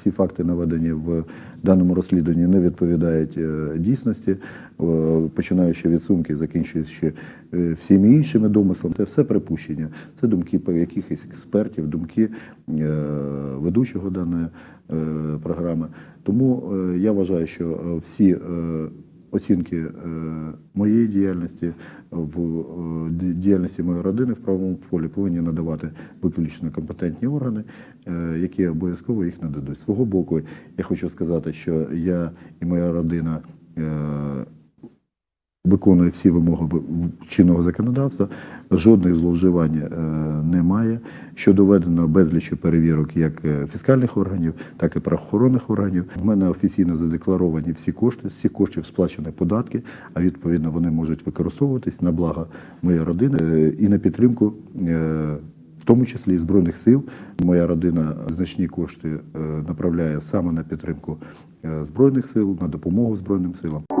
всі факти наведені в даному розслідуванні не відповідають е, дійсності, е, починаючи від сумки, закінчуючи е, всіми іншими домислами. Це все припущення. Це думки якихось експертів, думки ведучого даної програми. Тому я вважаю, що всі оцінки е, моєї діяльності в е, діяльності моєї родини в правовому полі повинні надавати виключно компетентні органи, е, які обов'язково їх нададуть. Свого боку, я хочу сказати, що я і моя родина. Виконує всі вимоги чинного законодавства, жодних зловживань е, немає. Що доведено безлічі перевірок як е, фіскальних органів, так і правоохоронних органів. У мене офіційно задекларовані всі кошти, цих коштів сплачені податки, а відповідно вони можуть використовуватись на благо моєї родини е, і на підтримку. в тому числі і збройних сил, моя родина значні кошти направляє саме на підтримку збройних сил, на допомогу збройним силам.